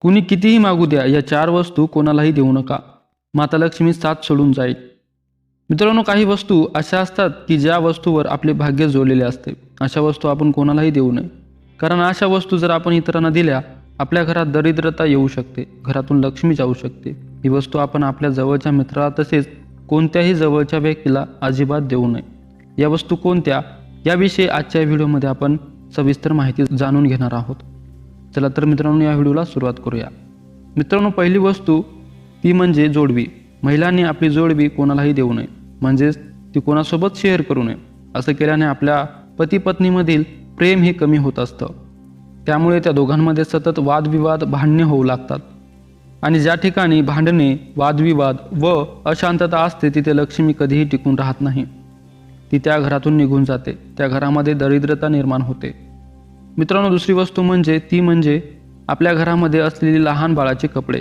कुणी कितीही मागू द्या या चार वस्तू कोणालाही देऊ नका. माता लक्ष्मी साथ सोडून जाईल. मित्रांनो काही वस्तू अशा असतात की ज्या वस्तूवर आपले भाग्य जोडलेले असते. अशा वस्तू आपण कोणालाही देऊ नये. कारण अशा वस्तू जर आपण इतरांना दिल्या आपल्या घरात दरिद्रता येऊ शकते. घरातून लक्ष्मी जाऊ शकते. ही वस्तू आपण आपल्या जवळच्या मित्राला तसेच कोणत्याही जवळच्या व्यक्तीला अजिबात देऊ नये. या वस्तू कोणत्या? याविषयी आजच्या व्हिडिओमध्ये आपण सविस्तर माहिती जाणून घेणार आहोत. चला तर मित्रांनो या व्हिडिओला सुरुवात करूया. मित्रांनो पहिली वस्तू ती म्हणजे जोडवी. महिलांनी आपली जोडवी कोणालाही देऊ नये. म्हणजेच ती कोणासोबत शेअर करू नये. असं केल्याने आपल्या पती पत्नीमधील प्रेम हे कमी होत असतं. त्यामुळे त्या दोघांमध्ये सतत वादविवाद भांडणे होऊ लागतात. आणि ज्या ठिकाणी भांडणे वादविवाद व अशांतता असते तिथे लक्ष्मी कधीही टिकून राहत नाही. ती त्या घरातून निघून जाते. त्या घरामध्ये दरिद्रता निर्माण होते. मित्रांनो दुसरी वस्तू म्हणजे ती म्हणजे आपल्या घरामध्ये असलेली लहान बाळाचे कपडे.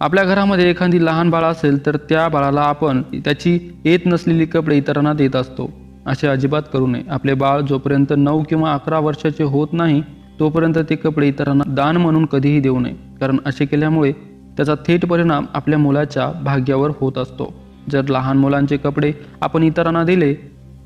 आपल्या घरामध्ये एखादी लहान बाळ असेल तर त्या बाळाला आपण त्याची येत नसलेली कपडे इतरांना देत असतो. असे अजिबात करू नये. आपले बाळ जोपर्यंत नऊ किंवा अकरा वर्षाचे होत नाही तोपर्यंत ते कपडे इतरांना दान म्हणून कधीही देऊ नये. कारण असे केल्यामुळे त्याचा थेट परिणाम आपल्या मुलाच्या भाग्यावर होत असतो. जर लहान मुलांचे कपडे आपण इतरांना दिले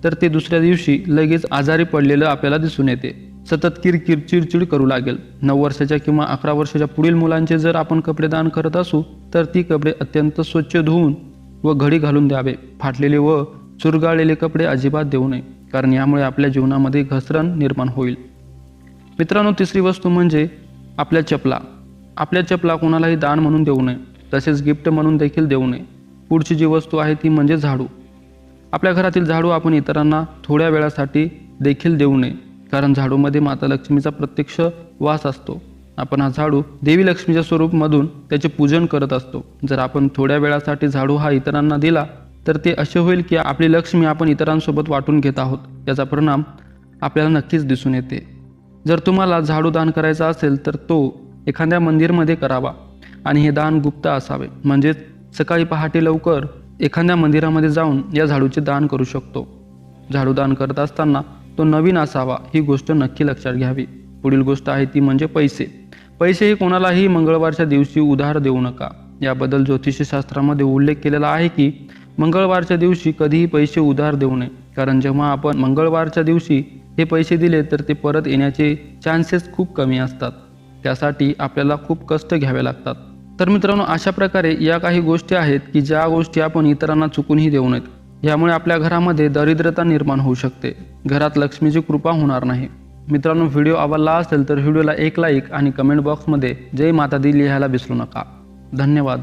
तर ते दुसऱ्या दिवशी लगेच आजारी पडलेलं आपल्याला दिसून येते. सतत किरकिर चिडचिड करू लागेल. नऊ वर्षाच्या किंवा अकरा वर्षाच्या पुढील मुलांचे जर आपण कपडे दान करत असू तर ती कपडे अत्यंत स्वच्छ धुवून व घडी घालून द्यावे. फाटलेले व चुरगाळलेले कपडे अजिबात देऊ नये कारण यामुळे आपल्या जीवनामध्ये घसरण निर्माण होईल. मित्रांनो तिसरी वस्तू म्हणजे आपल्या चपला. आपल्या चपला कोणालाही दान म्हणून देऊ नये तसेच गिफ्ट म्हणून देखील देऊ नये. पुढची जी वस्तू आहे ती म्हणजे झाडू. आपल्या घरातील झाडू आपण इतरांना थोड्या वेळासाठी देखील देऊ नये. कारण झाडूमध्ये माता लक्ष्मीचा प्रत्यक्ष वास असतो. आपण हा झाडू देवी लक्ष्मीच्या स्वरूपमधून त्याचे पूजन करत असतो. जर आपण थोड्या वेळासाठी झाडू हा इतरांना दिला तर ते असे होईल की आपली लक्ष्मी आपण इतरांसोबत वाटून घेत आहोत. याचा परिणाम आपल्याला नक्कीच दिसून येते. जर तुम्हाला झाडू दान करायचा असेल तर तो एखाद्या मंदिरमध्ये करावा आणि हे दान गुप्त असावे. म्हणजेच सकाळी पहाटे लवकर एखाद्या मंदिरामध्ये जाऊन या झाडूचे दान करू शकतो. झाडू दान करत असताना तो नवीन असावा ही गोष्ट नक्की लक्षात घ्यावी. पुढील गोष्ट आहे ती म्हणजे पैसे. पैसे हे कोणालाही मंगळवारच्या दिवशी उधार देऊ नका. याबद्दल ज्योतिषशास्त्रामध्ये उल्लेख केलेला आहे की मंगळवारच्या दिवशी कधीही पैसे उधार देऊ नये. कारण जेव्हा आपण मंगळवारच्या दिवशी हे पैसे दिले तर ते परत येण्याचे चान्सेस खूप कमी असतात. त्यासाठी आपल्याला खूप कष्ट घ्यावे लागतात. तर मित्रांनो अशा प्रकारे या काही गोष्टी आहेत की ज्या गोष्टी आपण इतरांना चुकूनही देऊ नयेत. यामुळे आपल्या घरामध्ये दरिद्रता निर्माण होऊ शकते. घरात लक्ष्मीची कृपा होणार नाही. मित्रांनो व्हिडिओ आवडला असेल तर व्हिडिओला एक लाईक आणि कमेंट बॉक्समध्ये जय माता दी लिहायला विसरू नका. धन्यवाद.